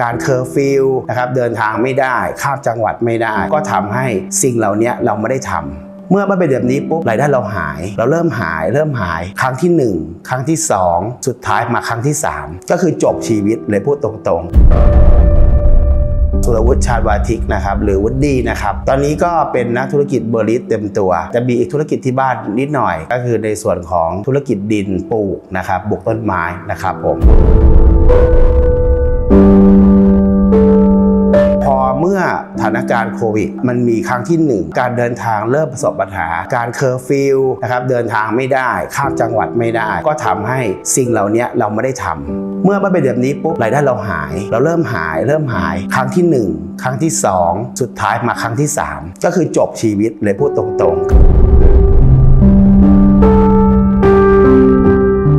การเคอร์ฟิวนะครับเดินทางไม่ได้ข้ามจังหวัดไม่ได้ ก็ทำให้สิ่งเหล่านี้เราไม่ได้ทำเมื่อมันเป็นแบบนี้ปุ๊บรายได้เราหาย เราเริ่มหาย เริ่มหาย ครั้งที่หนึ่งครั้งที่สองสุดท้ายมาครั้งที่สามก็คือจบชีวิตเลยพูดตรงๆสุรวุฒิชาญวาทิกนะครับ หรือวุฒินะครับ ตอนนี้ก็เป็นนักธุรกิจเบอร์ลิสเต็มตัว จะมีอีกธุรกิจที่บ้านนิดหน่อย ก็คือในส่วนของธุรกิจดินปลูกนะครับปลูกต้นไม้นะครับผม เมื่อสถานการณ์โควิด มันมีครั้งที่หนึ่งการเดินทางเริ่มประสบปัญหา การเคอร์ฟิวนะครับเดินทางไม่ได้ ข้ามจังหวัดไม่ได้ ก็ทำให้สิ่งเหล่านี้เราไม่ได้ทำเมื่อมาเป็นแบบนี้ปุ๊บรายได้เราหาย เราเริ่มหายเริ่มหาย ครั้งที่หนึ่งครั้งที่สองสุดท้ายมาครั้งที่สามก็คือจบชีวิตเลยพูดตรงๆ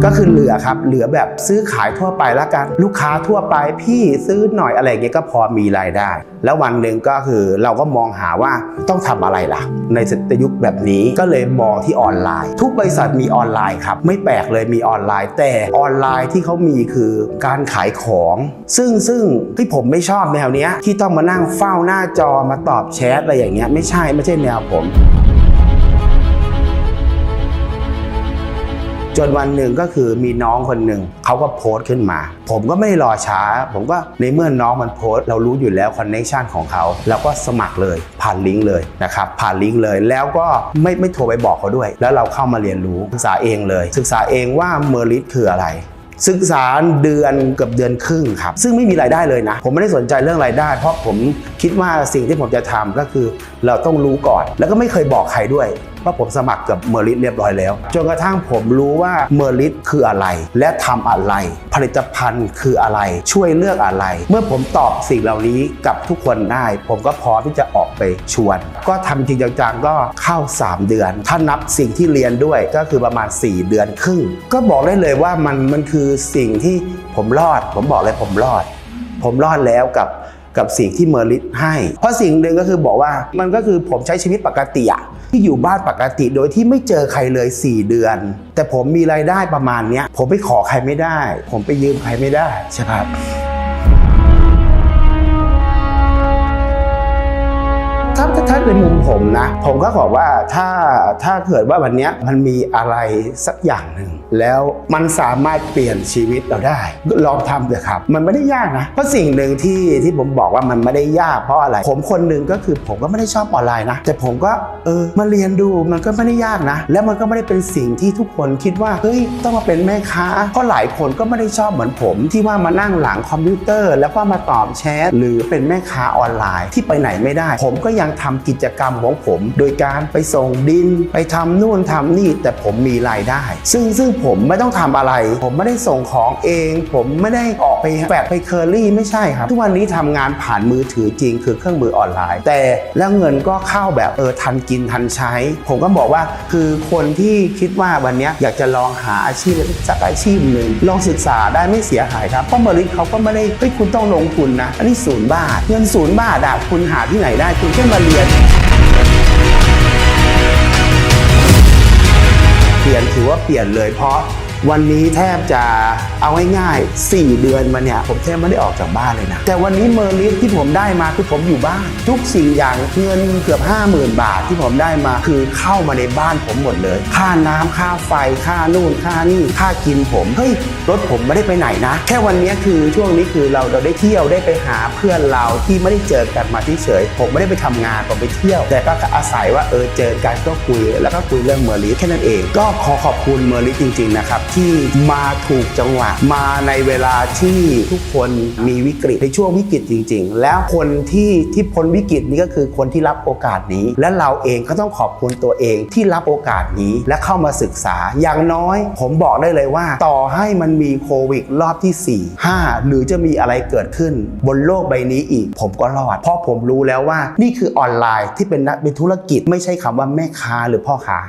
ก็คือเหลือครับ เหลือแบบซื้อขายทั่วไปแล้วกัน ลูกค้าทั่วไปพี่ซื้อหน่อยอะไรเงี้ยก็พอมีรายได้ แล้ววันหนึ่งก็คือเราก็มองหาว่าต้องทำอะไรล่ะ ในสตยุคแบบนี้ก็เลยมองที่ออนไลน์ ทุกบริษัทมีออนไลน์ครับ ไม่แปลกเลยมีออนไลน์ แต่ออนไลน์ที่เขามีคือการขายของ ซึ่งซึ่งที่ผมไม่ชอบแนวเนี้ยที่ต้องมานั่งเฝ้าหน้าจอมาตอบแชทอะไรอย่างเงี้ยไม่ใช่ไม่ใช่แนวผม จนวันหนึ่งก็คือมีน้องคนหนึ่งเขาก็โพสต์ขึ้นมา ผมก็ไม่ได้รอช้า ผมก็ในเมื่อน้องมันโพสต์เรารู้อยู่แล้วคอนเนคชันของเขาเราก็สมัครเลยผ่านลิงก์เลยนะครับผ่านลิงก์เลยแล้วก็ไม่ไม่โทรไปบอกเขาด้วย แล้วเราเข้ามาเรียนรู้ศึกษาเองเลย ศึกษาเองว่าเมอริสคืออะไรศึกษาเดือนเกือบเดือนครึ่งครับ ซึ่งไม่มีรายได้เลยนะ ผมไม่ได้สนใจเรื่องรายได้ เพราะผมคิดว่าสิ่งที่ผมจะทำก็คือ เราต้องรู้ก่อน แล้วก็ไม่เคยบอกใครด้วย ว่าผมสมัครกับเมอริสเรียบร้อยแล้ว จนกระทั่งผมรู้ว่าเมอริสคืออะไร และทำอะไร ผลิตภัณฑ์คืออะไร ช่วยเลือกอะไร เมื่อผมตอบสิ่งเหล่านี้กับทุกคนได้ ผมก็พร้อมที่จะออกไปชวน ก็ทำจริงจังๆก็เข้า 3 เดือน ถ้านับสิ่งที่เรียนด้วยก็คือประมาณ 4 เดือนครึ่ง ก็บอกได้เลยว่ามันมันคือสิ่งที่ผมรอด ผมบอกเลยผมรอด ผมรอดแล้วกับกับสิ่งที่เมอริสให้ เพราะสิ่งหนึ่งก็คือบอกว่ามันก็คือผมใช้ชีวิตปกติอะ ที่อยู่บ้านปกติโดยที่ไม่เจอใครเลย 4 เดือน แต่ผมมีรายได้ประมาณเนี้ย ผมไปขอใครไม่ได้ ผมไปยืมใครไม่ได้ใช่ครับถ้าถ้าถ้าในมุมผมนะ ผมก็บอว่าถ้าถ้าเกิดว่าวันนี้มันมีอะไรสักอย่างหนึ่ง แล้วมันสามารถเปลี่ยนชีวิตเราได้ ลองทำเถอะครับ มันไม่ได้ยากนะ เพราะสิ่งหนึ่งที่ที่ผมบอกว่ามันไม่ได้ยากเพราะอะไร ผมคนหนึ่งก็คือผมก็ไม่ได้ชอบออนไลน์นะ แต่ผมก็เออมาเรียนดูมันก็ไม่ได้ยากนะ แล้วมันก็ไม่ได้เป็นสิ่งที่ทุกคนคิดว่าเฮ้ยต้องมาเป็นแม่ค้าเพราะหลายคนก็ไม่ได้ชอบเหมือนผม ที่ว่ามานั่งหลังคอมพิวเตอร์ แล้วก็มาตอบแชทหรือเป็นแม่ค้าออนไลน์ที่ไปไหนไม่ได้ ผมก็ยังทำกิจกรรมของผม โดยการไปส่งดินไปทำนู่นทำนี่แต่ผมมีรายได้ ซึ่งซึ่งผมไม่ต้องทำอะไร ผมไม่ได้ส่งของเอง ผมไม่ได้ออกไปแฝกไปเคอรี่ไม่ใช่ครับ ทุกวันนี้ทำงานผ่านมือถือจริง คือเครื่องมือออนไลน์ แต่แล้วเงินก็เข้าแบบเออทันกินทันใช้ ผมก็บอกว่าคือคนที่คิดว่าวันนี้อยากจะลองหาอาชีพสักอาชีพหนึ่งลองศึกษาได้ไม่เสียหายครับเพราะมอริเขาก็ไม่ได้เฮ้ยคุณต้องลงทุนนะ อันนี้ศูนย์บาท เงินศูนย์บาทอะคุณหาที่ไหนได้ คุณแค่มาเรียน ลี่ยนถือว่าเปลี่ยนเลยเพราะ วันนี้แทบจะเอาง่ายๆ4 เดือนมาเนี่ย ผมแทบไม่ได้ออกจากบ้านเลยนะ แต่วันนี้เมอร์ลิสที่ผมได้มาคือผมอยู่บ้าน ทุกสิ่งอย่างเงินเกือบ 50,000 บาทที่ผมได้มาคือเข้ามาในบ้านผมหมดเลย ค่าน้ำค่าไฟค่านู่นค่านี่ค่ากินผมเฮ้ยรถผมไม่ได้ไปไหนนะ แค่วันนี้คือช่วงนี้คือเราเราได้เที่ยวได้ไปหาเพื่อนเราที่ไม่ได้เจอกันมาที่เฉยผมไม่ได้ไปทำงานผมไปเที่ยว แต่ก็อาศัยว่าเออเจอกันก็คุยแล้วก็คุยเรื่องเมอร์ลิสแค่นั้นเอง ก็ขอขอบคุณเมอร์ลิสจริงๆนะครับที่มาถูกจังหวะ มาในเวลาที่ทุกคนมีวิกฤตในช่วงวิกฤตจริง ๆ แล้วคนที่ที่พ้นวิกฤตนี้ก็คือคนที่รับโอกาสนี้ และเราเองก็ต้องขอบคุณตัวเองที่รับโอกาสนี้และเข้ามาศึกษา อย่างน้อยผมบอกได้เลยว่า ต่อให้มันมีโควิดรอบที่ 4 5 หรือจะมีอะไรเกิดขึ้น บนโลกใบนี้อีก ผมก็รอด เพราะผมรู้แล้วว่านี่คือออนไลน์ที่เป็นนักเป็นธุรกิจไม่ใช่คำว่าแม่ค้าหรือพ่อค้า